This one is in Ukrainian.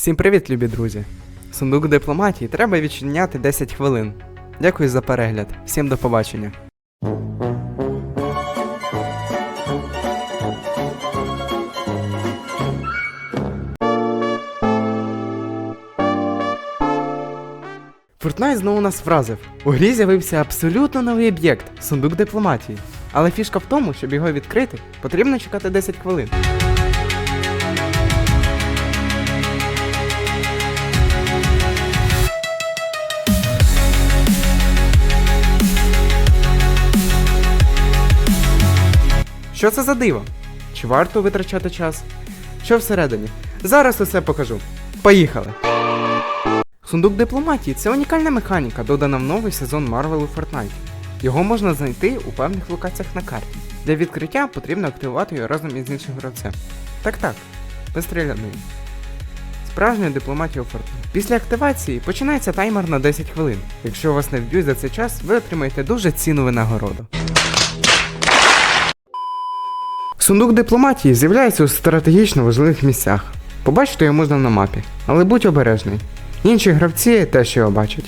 Всім привіт, любі друзі! Сундук дипломатії треба відчиняти 10 хвилин. Дякую за перегляд. Всім до побачення. Фортнайт знову нас вразив. У грі з'явився абсолютно новий об'єкт сундук дипломатії. Але фішка в тому, щоб його відкрити, потрібно чекати 10 хвилин. Що це за диво? Чи варто витрачати час? Що всередині? Зараз усе покажу. Поїхали! Сундук дипломатії це унікальна механіка, додана в новий сезон Marvel у Fortnite. Його можна знайти у певних локаціях на карті. Для відкриття потрібно активувати його разом із іншим гравцем. Так так, без стрілянини. Справжня дипломатія у Fortnite. Після активації починається таймер на 10 хвилин. Якщо вас не вб'ють за цей час, ви отримаєте дуже цінну винагороду. Сундук дипломатії з'являється у стратегічно важливих місцях. Побачити його можна на мапі, але будь обережний. Інші гравці теж його бачать.